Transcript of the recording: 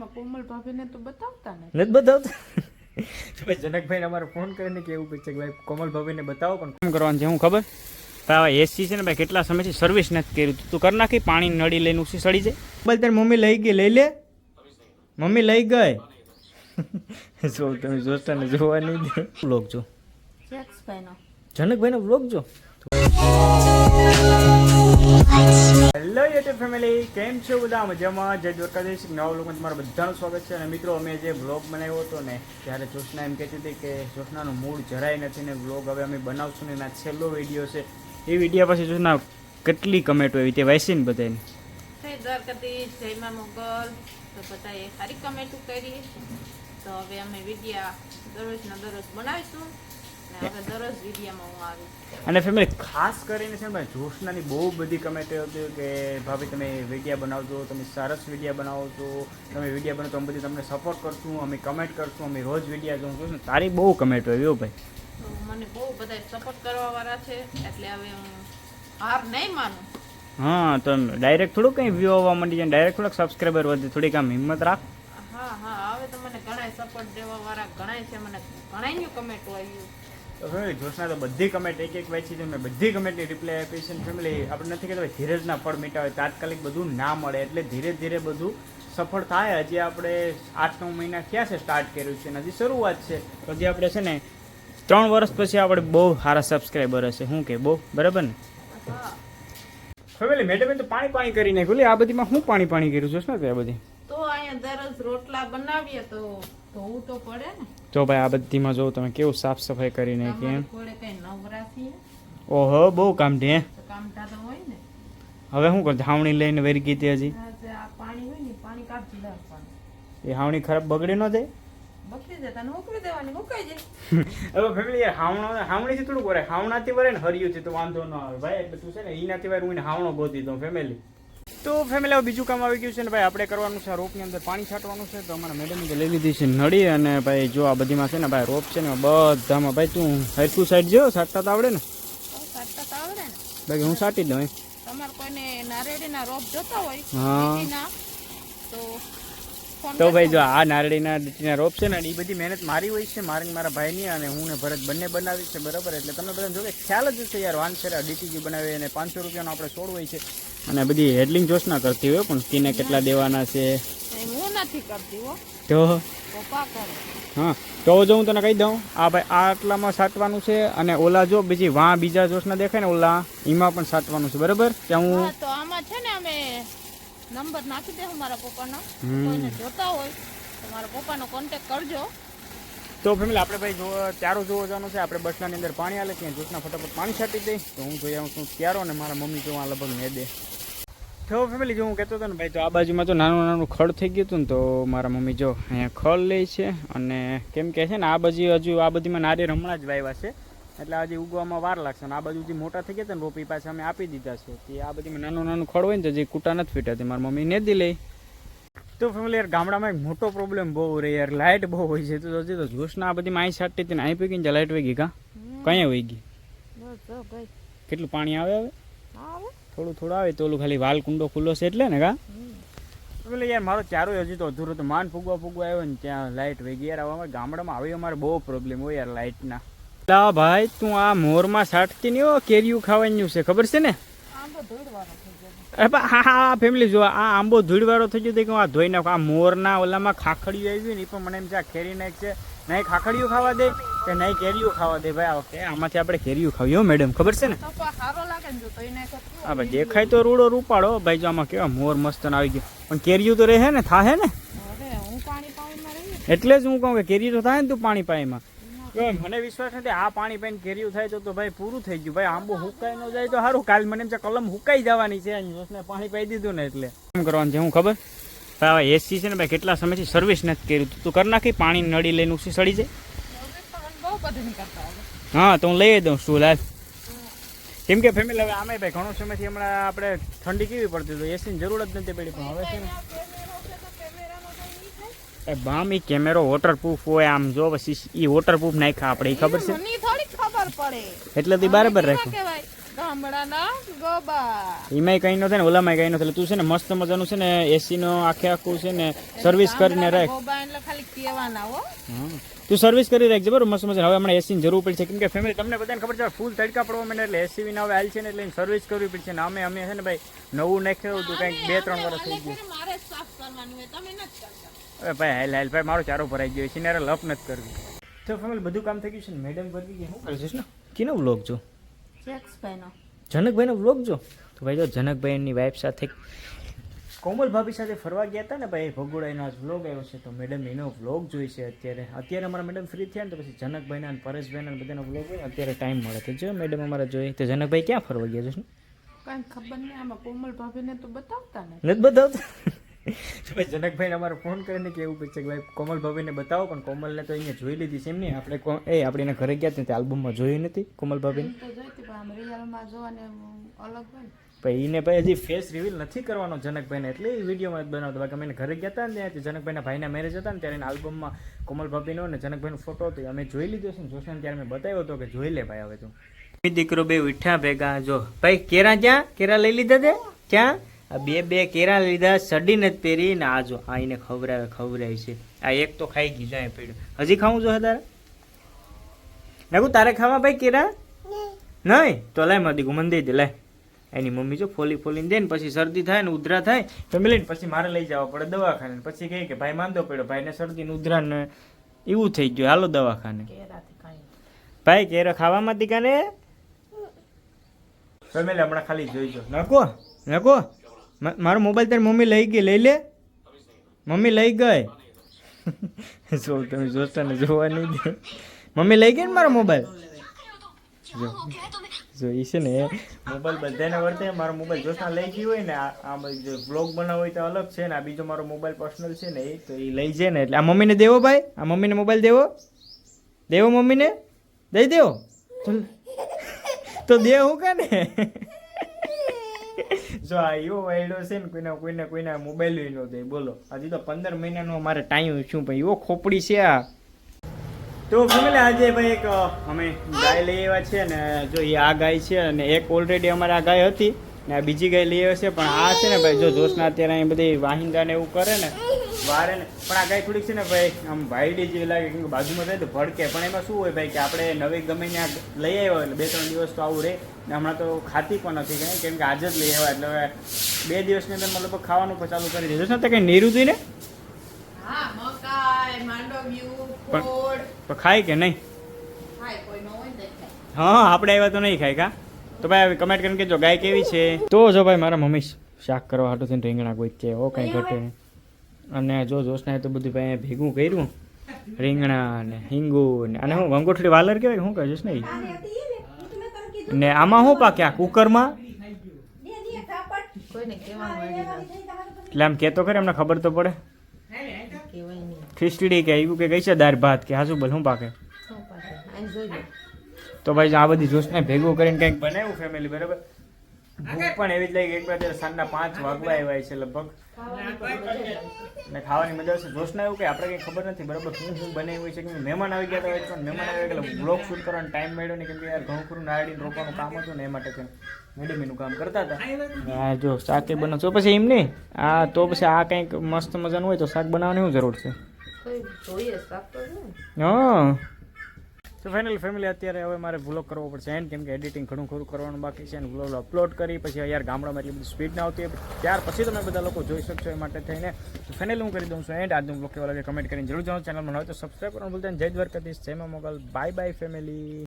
આમાં કોમલ ભાભીને તો બતાવતા ને નથી બતાવતા. જનકભાઈ અમારે ફોન કરીને કેવું પૂછે કે ભાઈ કોમલ ભાભીને બતાવો પણ ફોન કરવાનું છે હું ખબર? ભાઈ એસી છે ને ભાઈ કેટલા સમયથી સર્વિસ નથી કર્યું. તું કર નાખી પાણી નડી લઈને ઉસી સડી જાય. બોલ તારી મમ્મી લઈ ગઈ લઈ લે. મમ્મી લઈ ગઈ. જો તમે જોતા ને જોવા નહીં દે વ્લોગ જો જનકભાઈનો બ્લોગ જો. હેલો યુટ્યુબ ફેમિલી કેમ છો બધા? મજામાં? જય દ્વારકાધીશ. નવા લોકો તમારું બધાનું સ્વાગત છે. અને મિત્રો, અમે જે વ્લોગ બનાવ્યો હતો ને, ત્યારે જોશના એમ કહેતી હતી કે જોશનાનું મૂળ જરાય નથી ને વ્લોગ હવે અમે બનાવશું ને એના છેલ્લો વીડિયો છે. એ વીડિયો પછી જોશના કેટલી કમેન્ટો એવી તે વાંચી ને બધાને જય દ્વારકાધીશ, જય મા મોગલ. તો બધાએ સારી કમેન્ટો કરી. તો હવે અમે વિડીયા દરરોજના દરરોજ બનાવીશું. અને ફેમિલી ખાસ કરીને છે ને જોશનાની બહુ બધી કમેન્ટ હતી કે ભાભી તમે વિડીયા બનાવજો તમે સરસ વિડીયા બનાવો છો તમે વિડીયા બનાવો તો અમે બધી તમને સપોર્ટ કરશું અમે કમેન્ટ કરશું અમે રોજ વિડીયા જોઉં ને તારી બહુ કમેન્ટ હોય એવું ભાઈ. મને બહુ બધા સપોર્ટ કરવાવાળા છે એટલે હવે હું હાર નહીં માનું. હા તો ડાયરેક્ટ થોડું કંઈ વ્યૂ આવવા માંડી જાય ડાયરેક્ટ થોડાક સબસ્ક્રાઈબર વધે થોડીક આમ હિંમત રાખ. હા હા હવે તો મને ઘણા સપોર્ટ દેવા વાળા ઘણા છે મને ઘણા કમેન્ટો આવ્યું. જોશના તો બધી કમેન્ટ એક એક વાંચી છે મેં બધી કમેન્ટની રિપ્લાય આપી છે ફેમિલી આપણે નથી કહેતા ધીરજના ફળ મીટાવે. તાત્કાલિક બધું ના મળે એટલે ધીરે ધીરે બધું સફળ થાય. હજી આપણે આઠ, નવ મહિના થયા છે સ્ટાર્ટ કર્યું છે હજી શરૂઆત છે. હજી આપણે છે ને ત્રણ વર્ષ પછી આપણે બહુ સારા સબસ્ક્રાઈબર હશે. શું કે બહુ, બરાબર ને? ફેમિલી મેડમે તો પાણી પાણી કરી નાખ્યું. આ બધીમાં હું પાણી પાણી કર્યું? જોશ ને આ બધી. તો અહીંયા દરરોજ રોટલા બનાવીએ તો ધોવું તો પડે ને. જો ભાઈ આ બધીમાં જો તમે કેવું સાફ સફાઈ કરી નાખી એમ? ઓહો બહુ કામ છે ને. હવે શું કર? ધાવણી લઈને વેરી ગઈ હજી? એ હાવણી ખરાબ બગડી ન જાય? હવે ફેમિલી યાર હાવણો હાવણીથી થોડુંક વરે હાવણાથી વરે ને હરિયુંથી તો વાંધો ન આવે. ભાઈ એટલે તું છે ને એનાથી વાર હું એને હાવણો ગોતી દઉં ફેમિલી તો ફેમિલી હવે બીજું કામ આવી ગયું છે ને ભાઈ આપણે કરવાનું છે રોપની અંદર પાણી છાંટવાનું છે. તો અમારા મેડમ લઈ લીધી છે નળી અને ભાઈ જો આ બધીમાં છે ને ભાઈ રોપ છે ને બધામાં ભાઈ તું હરકું સાઈડ જો સાટતા તો આવડે ને? બાકી હું સાટી દઉં. તમારે કોઈને નારેડીના રોપ જોતા હોય હા. તો તો ભાઈ જો આ નારળીના દીટીના રોપ છે ને એ બધી મહેનત મારી હોય છે મારી મારા ભાઈની અને હું ને ભરત બંને બનાવી છે બરાબર? એટલે તમને બધા જો કે ખ્યાલ જ છે યાર વાન વાનસેરા ડીટીજી બનાવી અને પાંચસો રૂપિયાનો આપણે છોડ હોય છે. અને બધી હેડલિંગ જોશ ના કરતી હોય પણ કીને કેટલા દેવાના છે? હું નથી કરતી હો. તો? પપ્પા કરે. હા તો જો હું તને કહી દઉં આ ભાઈ આ આટલામાં સાટવાનું છે અને ઓલા જો બીજી વાં બીજા જોશના દેખાય ને ઓલા એમાં પણ સાટવાનું છે બરાબર? ત્યાં હું તો આમાં છે ને અમે નંબર નાખી દે મારા પપ્પાનો. કોઈને જોતા હોય તો મારા પપ્પાનો કોન્ટેક્ટ કરજો. તો ફેમિલી આપણે ભાઈ જો ત્યારો જોવા જવાનું છે. આપણે બસલાની અંદર પાણી આલે, ત્યાં જ્યુસના ફટાફટ પાણી છાંટી દઈ તો હું જોઈ આવું છું ત્યારો ને મારા મમ્મી જોવા લગભગ મેં દે. તો ફેમિલી જો હું કહેતો હતો ને, ભાઈ, તો આ બાજુમાં તો નાનું નાનું ખડ થઈ ગયું હતું ને, તો મારા મમ્મી જો અહીંયા ખડ લે છે અને કેમ કે છે ને, આ બાજુ હજુ આ બધીમાં નારિયેર હમણાં જ વાવ્યા છે. એટલે હજી ઉગવામાં વાર લાગશે અને આ બાજુ જે મોટા થઈ ગયા હતા ને, રોપી પાછા અમે આપી દીધા છે. તે આ બધીમાં નાનું નાનું ખડ હોય ને, તો જે કૂટા નથી ફીટાતી મારા મમ્મી નેદી લે. તો ફેમિલી યાર ગામડામાં એક મોટો પ્રોબ્લેમ બહુ રહે યાર. લાઇટ બહુ હોય છે. તો હજી તો જોશના આ બધી માઈ સાટતી હતી ને અહીં પૈકી ગઈ લાઇટ વહી ગઈ કા? કઈ વહી ગઈ? કેટલું પાણી આવે હવે? થોડું થોડું આવે તો ઓલું ખાલી વાલ કુંડો ખુલ્લો છે એટલે ને કા? એટલે યાર મારો ચારો હજી તો અધૂરો તો માન ફૂગવા ફૂગવા આવ્યો ને ત્યાં લાઇટ વહી ગઈ યાર અમારે ગામડામાં આવી અમારે બહુ પ્રોબ્લેમ હોય યાર લાઇટના લા ભાઈ તું આ મોરમાં સાટતી નહીં હો કેરીયું ખાવાનું છે. ખબર છે ને? ગયો બા, હા હા ફેમિલી જો આ આંબો ધૂળવાળો થઈ ગયો કે હું આ ધોઈ નાખું. આ મોરના ઓલામાં ખાખડીઓ આવી ને એ પણ મને એમ છે આ ખેરી નાખ છે. નહીં ખાખડીઓ ખાવા દે કે નહીં કેરીયું ખાવા દે. ભાઈ આ વખતે આમાંથી આપણે કેરીયું ખાવી હો મેડમ ખબર છે ને? ને હા ભાઈ દેખાય તો રૂડો રૂપાડો ભાઈ જો આમાં કેવા મોર મસ્ત આવી ગયો. પણ કેરીયું તો રહે ને થાહે ને? હું રહી એટલે જ હું કહું કે કેરીયું તો થાય ને તું પાણી પાણીમાં. જો મને વિશ્વાસ નથી આ પાણી પાઈને કેર્યું થાય તો તો ભાઈ પૂરું થઈ ગયું. ભાઈ આંબો હુકાઈ ન જાય તો સારું કાલ મને એમ છે કલમ હુકાઈ જવાની છે જોશને પાણી પાઈ દીધું ને એટલે. એમ કરવાનું છે હું ખબર? ભાઈ હવે એસી છે ને ભાઈ કેટલા સમયથી સર્વિસ નથી કર્યું. તું કરી નાખી પાણી નડી લઈને ઉસી સડી જાય. હા તો હું લઈ દઉં શું લાલ કેમ કે ફેમિલી હવે આમે ભાઈ ઘણો સમયથી હમણાં આપણે ઠંડી કેવી પડતી તો એસીની જરૂર જ નથી પડી. પણ હવે છે ને એ બામ ઈ કેમેરો વોટરપ્રૂફ હોય આમ જો પછી ઈ વોટરપ્રૂફ નાખ્યા આપણે ખબર છે? મને થોડી ખબર પડે. એટલે તી બરાબર રાખ્યું એમાં ગામડાના ગોબા એમાંય કંઈ ન થાય ને ઓલામાંય કંઈ નથી થાય. તું છે ને મસ્ત મજાનું છે ને એસીનો આખે આખું છે ને સર્વિસ કરીને રાખ. ગોબા એટલે ખાલી કહેવાના હો. તું સર્વિસ કરી રાખજે બરોબર મસ્ત મજા હવે હમણાં એસીની જરૂર પડશે કેમ કે ફેમિલી તમને બધાને ખબર છે ફૂલ તડકા પડવા મને એટલે એસી વિના હવે હાલ છે ને એટલે સર્વિસ કરવી પડશે. ને અમે અમે છે ને ભાઈ નવું નાખ્યું હતું કંઈક બે ત્રણ વર્ષ થઈ ગયું. મારે સાફ કરવાનું તમે નથી કરતા. હવે ભાઈ હાલ હાલ ભાઈ મારો ચારો ભરાઈ ગયો. છે ને લપ નથી કરવી. તો ફેમિલી બધું કામ થઈ ગયું છે ને? મેડમ ભરવી ગઈ હું કરે છે ને કિનો વ્લોગ જો? જનકભાઈનો વ્લોગ જો? તો ભાઈ જો જનકભાઈની વાઈફ સાથે કોમલ ભાભી સાથે ફરવા ગયા હતા ને ભાઈ ભગોડાઈનો આજ વ્લોગ આવ્યો છે. તો મેડમ એનો વ્લોગ જોઈશે અત્યારે. અત્યારે અમારા મેડમ ફ્રી થયા ને તો પછી જનકભાઈના અને પરેશભાઈના બધાનો વ્લોગ હોય અત્યારે ટાઈમ મળે. તો જો મેડમ અમારા જોઈએ તો જનકભાઈ ક્યાં ફરવા ગયા છે કાંઈ ખબર નહીં આમાં કોમલ ભાભીને તો બતાવતા ને. નથી બતાવતા? જનકભાઈને અમારે ફોન કરીને કેવું પૂછે કે ભાઈ કોમલ ભાભીને બતાવો પણ કોમલને તો અહીંયા જોઈ લીધી છે એમ નહીં. આપણે કો- એ આપણે એના ઘરે ગયા ત્યાં તે આલ્બમમાં જોઈ નથી કોમલ ભાભીને. ભાઈ એને ભાઈ હજી ફેસ રિવીલ નથી કરવાનો જનકભાઈને એટલે એ વિડીયોમાં જ બનાવતો. બાકી અમે ઘરે ગયા હતા ને ત્યાંથી જનકભાઈના ભાઈના મેરેજ હતા ને ત્યારે એના આલ્બમમાં કોમલ ભાભીનો ને જનકભાઈનો ફોટો હતો. અમે જોઈ લીધો છે ને જોશે ને ત્યારે મેં બતાવ્યો હતો કે જોઈ લે ભાઈ હવે તું. દીકરો બે ઉઠ્યા ભેગા જો. ભાઈ કેરા ક્યાં? કેરા લઈ લીધા તે? ક્યાં? આ બે બે કેરા લીધા સડી નથી પહેરી ને આ જો આ એને ખવડાવે ખવડાવે છે. આ એક તો ખાઈ ગઈ જાય પડ્યું. હજી ખાવું જો તારે? નાગુ તારે ખાવા ભાઈ કેરા? નહીં? તો લાય મારી દીકુ મને દઈ દે લાય. એની મમ્મી જો ફોલી ફોલીને દે ને પછી શરદી થાય ને ઉધરા થાય ફેમિલી ને પછી મારે લઈ જવા પડે દવાખાને. પછી કહે કે ભાઈ માંદો પડ્યો ભાઈને શરદી ને ઉધરા ને એવું થઈ ગયું. હાલો દવાખાને. ભાઈ કેરો ખાવામાં દીકાને ફેમિલી હમણાં ખાલી જોઈજો. નકો નકો મ- મારો મોબાઈલ તારી મમ્મી લઈ ગઈ, લઈ લે. મમ્મી લઈ ગઈ. જો તમે જોતા ને જોવા નહીં દે. મમ્મી લઈ ગઈ ને મારો મોબાઈલ જો જો એ છે ને મોબાઈલ બધાને વર્તે. મારો મોબાઈલ જોતા લઈ ગઈ હોય ને, આ જે બ્લોગ બનાવો હોય તો અલગ છે ને, આ બીજો મારો મોબાઈલ પર્સનલ છે ને, એ તો એ લઈ જાય ને. એટલે આ મમ્મીને દેવો ભાઈ. આ મમ્મીને મોબાઈલ દેવો. દેવો મમ્મીને? દઈ દેવો. તો- દે હું કે ને જો આ એવો છે ને, કોઈના, કોઈને, કોઈના મોબાઈલ નો દે બોલો, હજી તો પંદર મહિનાનો અમારે ટાઈમ શું ભાઈ? એવો ખોપડી છે આ. તો ફેમિલી, આજે ભાઈ એક અમે ગાય લઈ આવ્યા છે ને, જો એ આ ગાય છે અને એક ઓલરેડી અમારે આ ગાય હતી ને આ બીજી ગાય લઈ આવ્યા છે. પણ આ છે ને ભાઈ, જો જોશના અત્યારે અહીં બધી વાહિંદા ને એવું કરે ને વારે ને. પણ આ ગાય થોડીક છે ને ભાઈ આમ વાયડી જેવી લાગે કેમ કે બાજુમાં થાય તો ભડકે. પણ એમાં શું હોય ભાઈ કે આપણે નવી ગમે ત્યાં લઈ આવ્યા એટલે બે ત્રણ દિવસ તો આવું રહે. ને હમણાં તો ખાતી પણ નથી કંઈ કેમ કે આજે જ લઈ આવ્યા એટલે હવે બે દિવસની અંદર મતલબ ખાવાનું પણ ચાલુ કરી દીધું. છે ને કંઈ નીરું ને? હા મકાઈ માંડવ્યું પણ- તો ખાય કે નહીં? ખાય કોઈ ન હોય ને તો ખાય હા આપણે આવ્યા તો નહીં ખાય કા? તો ભાઈ હવે કમેન્ટ કરીને કહેજો ગાય કેવી છે? તો જો ભાઈ મારા મમ્મી શાક કરવા હાટું થઈને રીંગણા કોઈ કે ઓ કંઈ ઘટે. નહીં અને જો જોશનાએ તો બધું ભાઈ ભેગું કર્યું. રીંગણા ને હિંગુ ને અને હું વંગોઠડી વાલર કહેવાય શું કહે જોશ ને? ને આમાં શું પાકે આ કુકરમાં? એટલે આમ કહેતો ખરે એમને ખબર તો પડે. ખીચડી કે એવું કે કઈ છે દાળ ભાત કે હાસુ બોલ શું પાકે? તો ભાઈ આ બધી જોશને ભેગું કરીને કંઈક બનાવ્યું ફેમિલી બરાબર? ભૂખ પણ એવી જ લાગી એક બાજુ સાંજના પાંચ વાગવા આવ્યા છે લગભગ. ને ખાવાની મજા આવશે. જોશના એવું કે આપણે કંઈ ખબર નથી બરાબર શું શું બને હોય છે કે મહેમાન આવી ગયા હતા પણ મહેમાન આવી ગયા એટલે બ્લોગ શૂટ કરવાનો ટાઈમ મળ્યો નહીં કેમ કે યાર ઘણું ખરું નારડીને રોકવાનું કામ હતું ને એ માટે છે મેડમીનું કામ કરતા હતા. હા જો બનાવ બનાવશો પછી એમ નહીં આ તો પછી આ કંઈક મસ્ત મજાનું હોય તો શાક બનાવવાની શું જરૂર છે? શાક હા. તો ફાઇનલ ફેમિલી અત્યારે હવે મારે વ્લોગ કરવો પડશે. એન્ડ કેમ કે એડિટિંગ ઘણું ખરું કરવાનું બાકી છે અને વ્લોગ અપલોડ કરી, પછી યાર ગામડામાં એટલી બધી સ્પીડ ના આવતી. ત્યાર પછી તમે બધા લોકો જોઈ શકશો એ માટે થઈને. તો ફાઇનલ હું કરી દઉં છું એન્ડ આજનું વ્લોગ કેવા લાગે કમેન્ટ કરીને જરૂર જણાવો ચેનલમાં હોય તો સબસ્ક્રાઈબ કરવાનું ભૂલતા. જય દ્વારકાધીશ. જય મોગલ. Bye bye family